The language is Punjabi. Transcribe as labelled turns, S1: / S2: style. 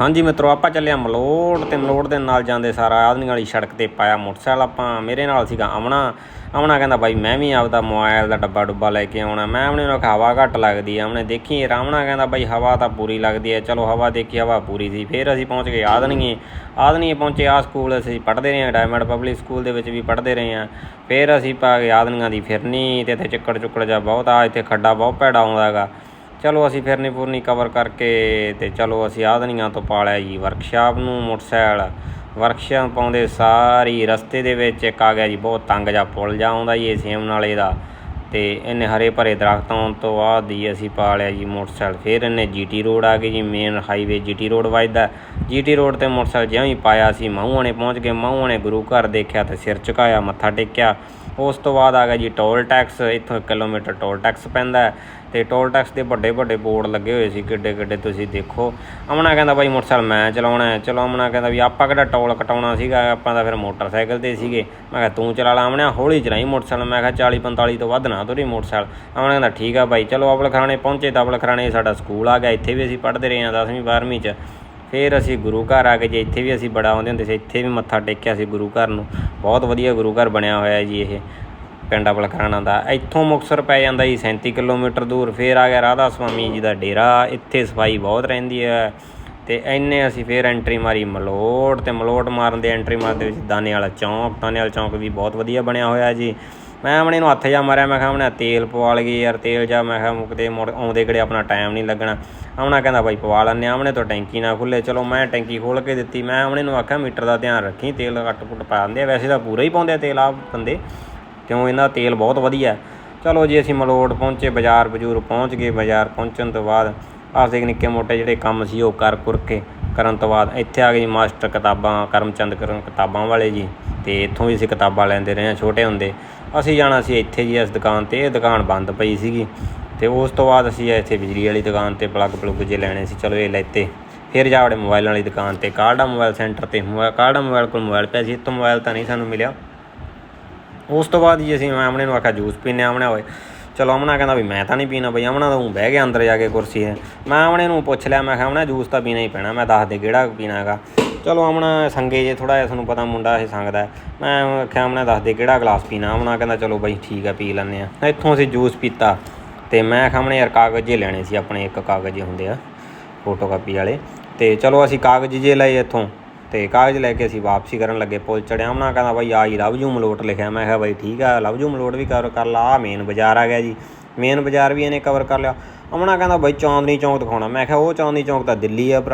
S1: ਹਾਂਜੀ ਮਿੱਤਰੋ, ਆਪਾਂ ਚੱਲਿਆ ਆ ਮਲੋੜ ਤੇ ਮਲੋੜ ਦੇ ਨਾਲ ਜਾਂਦੇ ਸਾਰਾ ਆਦਮੀ ਵਾਲੀ ਸੜਕ ਤੇ ਪਾਇਆ ਮੋਟਰਸਾਈਕਲ। ਆਪਾਂ ਮੇਰੇ ਨਾਲ ਸੀਗਾ ਅਮਣਾ ਅਮਣਾ ਕਹਿੰਦਾ, ਬਾਈ, ਮੈਂ ਵੀ ਆਪਦਾ ਮੋਬਾਈਲ ਦਾ ਡੱਬਾ ਡੁੱਬਾ ਲੈ ਕੇ ਆਉਣਾ। ਮੈਂ ਉਹਨੇ ਨੂੰ ਹਵਾ ਘੱਟ ਲੱਗਦੀ ਆ। ਉਹਨੇ ਦੇਖੀ ਰਾਮਣਾ ਕਹਿੰਦਾ, ਬਾਈ, ਹਵਾ ਤਾਂ ਪੂਰੀ ਲੱਗਦੀ ਹੈ ਚਲੋ, ਹਵਾ ਦੇਖੀ, ਹਵਾ ਪੂਰੀ ਸੀ। ਫਿਰ ਅਸੀਂ ਪਹੁੰਚ ਗਏ ਆਦਨੀਏ। ਆਦਨੀਏ ਪਹੁੰਚੇ ਆ ਸਕੂਲ ਅਸੀਂ ਪੜ੍ਹਦੇ ਰਹੇ ਹਾਂ, ਡਾਇਮੰਡ ਪਬਲਿਕ ਸਕੂਲ ਦੇ ਵਿੱਚ ਵੀ ਪੜ੍ਹਦੇ ਰਹੇ ਹਾਂ। ਫਿਰ ਅਸੀਂ ਪਾ ਗਏ ਆਦਨੀਆਂ ਦੀ ਫਿਰਨੀ ਤੇ ਇੱਥੇ ਚੱਕੜ ਚੁੱਕੜ ਜਾ ਬਹੁਤ ਆ, ਇੱਥੇ ਖੱਡਾ ਬਹੁਤ ਭੈੜਾ ਆਉਂਦਾ ਹੈਗਾ। ਚਲੋ ਅਸੀਂ ਫਿਰਨੀ ਪੂਰਨੀ ਕਵਰ ਕਰਕੇ ਤੇ ਚਲੋ ਅਸੀਂ ਆਦਨੀਆਂ ਤੋਂ ਪਾਲਿਆ ਜੀ ਵਰਕਸ਼ਾਪ ਨੂੰ, ਮੋਟਰਸਾਈਕਲ ਵਰਕਸ਼ਾਪ ਪਾਉਂਦੇ ਸਾਰੀ ਰਸਤੇ ਦੇ ਵਿੱਚ ਇੱਕ ਆ ਗਿਆ ਜੀ, ਬਹੁਤ ਤੰਗ ਜਿਹਾ ਪੁਲ ਜਾ ਆਉਂਦਾ ਜੀ ਸੇਮ ਨਾਲੇ ਦਾ। ਤੇ ਇਹਨੇ ਹਰੇ ਭਰੇ ਦਰਖਤ ਆਉਣ ਤੋਂ ਬਾਅਦ ਹੀ ਅਸੀਂ ਪਾ ਲਿਆ ਜੀ ਮੋਟਰਸਾਈਕਲ। ਫਿਰ ਇਹਨੇ ਜੀਟੀ ਰੋਡ ਆ ਗਈ ਜੀ ਮੇਨ ਹਾਈਵੇ ਜੀਟੀ ਰੋਡ ਵੱਜਦਾ। ਜੀਟੀ ਰੋਡ ਤੇ ਮੋਟਰਸਾਈਕਲ ਜਿਉਂ ਹੀ ਪਾਇਆ ਸੀ ਮਾਹੂਆਣੇ ਪਹੁੰਚ ਗਏ ਮਾਹੂਆਣੇ ਗੁਰੂ ਘਰ ਦੇਖਿਆ ਤੇ ਸਿਰ ਝੁਕਾਇਆ, ਮੱਥਾ ਟੇਕਿਆ। ਉਸ ਤੋਂ ਬਾਅਦ ਆ ਗਿਆ ਜੀ ਟੋਲ ਟੈਕਸ ਇੱਥੋਂ 1 ਕਿਲੋਮੀਟਰ ਟੋਲ ਟੈਕਸ ਪੈਂਦਾ। ਤੇ ਟੋਲ ਟੈਕਸ ਦੇ ਵੱਡੇ ਵੱਡੇ ਬੋਰਡ ਲੱਗੇ ਹੋਏ ਸੀ, ਕਿੱਡੇ ਕਿੱਡੇ ਤੁਸੀਂ ਦੇਖੋ। ਅਮਨਾ ਕਹਿੰਦਾ ਬਾਈ ਮੋਟਰਸਾਈਕਲ ਮੈਂ ਚਲਾਉਣਾ ਹੈ। ਚਲੋ ਅਮਨਾ ਕਹਿੰਦਾ ਵੀ ਆਪਾਂ ਕਿਹੜਾ ਟੋਲ ਕਟਾਉਣਾ ਸੀਗਾ, ਆਪਾਂ ਤਾਂ ਫਿਰ ਮੋਟਰਸਾਈਕਲ ਤੇ ਸੀਗੇ। ਮੈਂ ਕਿਹਾ ਤੂੰ ਚਲਾ ਲਾ ਅਮਨਾ ਹੌਲੀ ਚਲਾਈ ਮੋਟਰਸਾਈਕਲ। ਮੈਂ ਕਿਹਾ 40 45 ਤੋਂ ਵੱਧ ਨਾ ਤੁਰੀ ਮੋਟਰਸਾਈਕਲ। ਅਮਨਾ ਕਹਿੰਦਾ ਠੀਕ ਆ ਬਾਈ, ਚਲੋ ਅਬਲ ਖਰਾਣੇ ਪਹੁੰਚੇ ਤਾਂ ਅਬਲ ਖਰਾਣੇ ਸਾਡਾ ਸਕੂਲ ਆ ਗਿਆ, ਇੱਥੇ ਵੀ ਅਸੀਂ ਪੜ੍ਹਦੇ ਰਹੇ ਹਾਂ 10ਵੀਂ 12ਵੀਂ ਚ। ਫਿਰ ਅਸੀਂ ਗੁਰੂ ਘਰ ਆ ਗਏ ਜੇ, ਇੱਥੇ ਵੀ ਅਸੀਂ ਬੜਾ ਆਉਂਦੇ ਹੁੰਦੇ ਸੀ, ਇੱਥੇ ਵੀ ਮੱਥਾ ਟੇਕਿਆ ਸੀ ਗੁਰੂ ਘਰ ਨੂੰ। ਬਹੁਤ ਵਧੀਆ ਗੁਰੂ ਘਰ ਬਣਿਆ ਹੋਇਆ ਜੀ ਇਹ। ਪਿੰਡ ਬਲਖਰਾਣਾ ਦਾ। ਇੱਥੋਂ ਮੁਕਤਸਰ ਪੈ ਜਾਂਦਾ ਜੀ 37 ਕਿਲੋਮੀਟਰ ਦੂਰ। ਫਿਰ ਆ ਗਿਆ ਰਾਧਾ ਸੁਆਮੀ ਜੀ ਦਾ ਡੇਰਾ। ਇੱਥੇ ਸਫ਼ਾਈ ਬਹੁਤ ਰਹਿੰਦੀ ਹੈ ਤੇ ਇੰਨੇ ਅਸੀਂ ਫਿਰ ਐਂਟਰੀ ਮਾਰੀ ਮਲੋਟ ਤੇ ਮਲੋਟ ਮਾਰਨ ਦੇ ਐਂਟਰੀ ਮਾਰਦੇ ਵਿੱਚ ਦਾਨੇ ਵਾਲਾ ਚੌਂਕ ਦਾਨੇ ਵਾਲਾ ਚੌਂਕ ਵੀ ਬਹੁਤ ਵਧੀਆ ਬਣਿਆ ਹੋਇਆ ਜੀ। ਮੈਂ ਆਪਣੇ ਨੂੰ ਹੱਥ ਜਾ ਮਾਰਿਆ, ਮੈਂ ਕਿਹਾ ਆਪਣੇ ਤੇਲ ਪਵਾ ਲਈਏ ਯਾਰ, ਤੇਲ ਜਾ ਮੈਂ ਕਿਹਾ ਮੁੱਕਦੇ ਮੁੜ ਆਉਂਦੇ ਕਿਹੜੇ ਆਪਣਾ ਟਾਈਮ ਨਹੀਂ ਲੱਗਣਾ। ਆਮਣਾ ਕਹਿੰਦਾ ਭਾਈ ਪਵਾ ਲੈਂਦੇ ਹਾਂ ਆਮਣੇ ਤੋਂ ਟੈਂਕੀ ਨਾ ਖੁੱਲੇ। ਚਲੋ ਮੈਂ ਟੈਂਕੀ ਖੋਲ ਕੇ ਦਿੱਤੀ। ਮੈਂ ਆਮਣੇ ਨੂੰ ਆਖਿਆ, ਮੀਟਰ ਦਾ ਧਿਆਨ ਰੱਖੀ, ਤੇਲ ਘੱਟ ਘੁੱਟ ਪਾ ਦਿੰਦੇ ਆ। ਵੈਸੇ ਤਾਂ ਪੂਰਾ ਹੀ ਪਾਉਂਦੇ ਆ ਤੇਲ ਆ ਬੰਦੇ। ਕਿਉਂ ਇਹਨਾਂ ਦਾ ਤੇਲ ਬਹੁਤ ਵਧੀਆ ਚਲੋ ਜੀ, ਅਸੀਂ ਮਲੋੜ ਪਹੁੰਚੇ, ਬਾਜ਼ਾਰ ਬਜੂਰ ਪਹੁੰਚ ਗਏ। ਬਾਜ਼ਾਰ ਪਹੁੰਚਣ ਤੋਂ ਬਾਅਦ ਆਪਦੇ ਨਿੱਕੇ ਮੋਟੇ ਜਿਹੜੇ ਕੰਮ ਸੀ, ਉਹ ਕਰ ਕੁਰ ਕੇ ਕਰਨ ਤੋਂ ਬਾਅਦ ਇੱਥੇ ਆ ਗਏ ਜੀ ਮਾਸਟਰ ਕਿਤਾਬਾਂ, ਕਰਮਚੰਦ ਕਰਨ ਕਿਤਾਬਾਂ ਵਾਲੇ ਜੀ। ਤੇ ਇੱਥੋਂ ਵੀ ਅਸੀਂ ਕਿਤਾਬਾਂ ਲੈਂਦੇ ਰਹੇ ਹਾਂ ਛੋਟੇ ਹੁੰਦੇ। ਅਸੀਂ ਜਾਣਾ ਸੀ ਇੱਥੇ ਜੀ, ਇਸ ਦੁਕਾਨ ਤੇ। ਇਹ ਦੁਕਾਨ ਬੰਦ ਪਈ ਸੀਗੀ। ਤੇ ਉਸ ਤੋਂ ਬਾਅਦ ਅਸੀਂ ਇੱਥੇ ਬਿਜਲੀ ਵਾਲੀ ਦੁਕਾਨ ਤੇ ਪਲੱਗ ਪਲੁੱਗ ਜੇ ਲੈਣੇ ਸੀ, ਚਲੋ ਇਹ ਲੈਤੇ ਫਿਰ ਜਾ ਵੜੇ ਮੋਬਾਈਲਾਂ ਵਾਲੀ ਦੁਕਾਨ ਤੇ। ਕਾਰਡਾ ਮੋਬਾਈਲ ਸੈਂਟਰ ਤੇ? ਮੋਬਾਈਲ ਕਾਰਡਾ ਮੋਬਾਈਲ ਕੋਲ ਮੋਬਾਈਲ ਪਿਆ ਸੀ? ਇੱਥੋਂ ਮੋਬਾਈਲ ਤਾਂ ਨਹੀਂ ਸਾਨੂੰ ਮਿਲਿਆ। ਉਸ ਤੋਂ ਬਾਅਦ ਜੀ ਅਸੀਂ ਮੈਂ ਆਮਣੇ ਨੂੰ ਆਖਿਆ ਜੂਸ ਪੀਨੇ ਆਮਣਾ ਹੋਏ ਚਲੋ ਆਮਣਾ ਕਹਿੰਦਾ ਵੀ ਮੈਂ ਤਾਂ ਨਹੀਂ ਪੀਣਾ ਬਈ, ਆਮਣਾ ਤਾਂ ਉਹ ਬਹਿ ਗਿਆ ਅੰਦਰ ਜਾ ਕੇ ਕੁਰਸੀ 'ਤੇ। ਮੈਂ ਆਮਣੇ ਨੂੰ ਪੁੱਛ ਲਿਆ, ਮੈਂ ਕਿਹਾ ਆਮਣਾ ਜੂਸ ਤਾਂ ਪੀਣਾ ਹੀ ਪੈਣਾ, ਮੈਂ ਦੱਸ ਦੇ ਕਿਹੜਾ ਪੀਣਾ ਹੈਗਾ। ਚਲੋ ਆਮਣਾ ਸੰਗੇ ਜੇ ਥੋੜਾ ਜਿਹਾ ਤੁਹਾਨੂੰ ਪਤਾ ਮੁੰਡਾ ਇਹ ਸੰਗਦਾ ਮੈਂ ਆਖਿਆ ਆਮਣਾ ਦੱਸ ਦੇ ਕਿਹੜਾ ਗਲਾਸ ਪੀਣਾ, ਆਮਣਾ ਕਹਿੰਦਾ ਚਲੋ ਬਈ ਠੀਕ ਆ ਪੀ ਲੈਂਦੇ ਆ ਇੱਥੋਂ ਅਸੀਂ ਜੂਸ ਪੀਤਾ ਤੇ ਮੈਂ ਖਾਮਣੇ ਯਾਰ ਕਾਗਜ਼ ਜੇ ਲੈਣੇ ਸੀ, ਆਪਣੇ ਇੱਕ ਕਾਗਜ਼ ਜੇ ਹੁੰਦੇ ਆ ਫੋਟੋ ਕਾਪੀ ਵਾਲੇ। ਤੇ ਚਲੋ ਅਸੀਂ ਕਾਗਜ਼ ਜੇ ਲਏ ਇੱਥੋਂ। ਤੇ ਕਾਗਜ਼ ਲੈ ਕੇ ਅਸੀਂ ਵਾਪਸੀ ਕਰਨ ਲੱਗੇ ਪੁਲ ਚੜਿਆ। ਉਹਨਾਂ ਕਹਿੰਦਾ ਬਾਈ ਆ ਜੀ, ਲਵ ਯੂ ਮਲੋਟ ਲਿਖਿਆ। ਮੈਂ ਕਿਹਾ ਬਾਈ ਠੀਕ ਆ, ਲਵ ਯੂ ਮਲੋਟ ਵੀ ਕਵਰ ਕਰ ਲਾ ਆ ਮੇਨ ਬਾਜ਼ਾਰ ਆ ਗਿਆ ਜੀ। ਮੇਨ ਬਾਜ਼ਾਰ ਵੀ ਇਹਨੇ ਕਵਰ ਕਰ ਲਿਆ। ਉਹਨਾਂ ਕਹਿੰਦਾ ਬਾਈ ਚੌਂਦਨੀ ਚੌਂਕ ਦਿਖਾਉਣਾ। ਮੈਂ ਕਿਹਾ ਉਹ ਚਾਂਦਨੀ ਚੌਂਕ ਤਾਂ ਦਿੱਲੀ ਆ ਭਰਾ।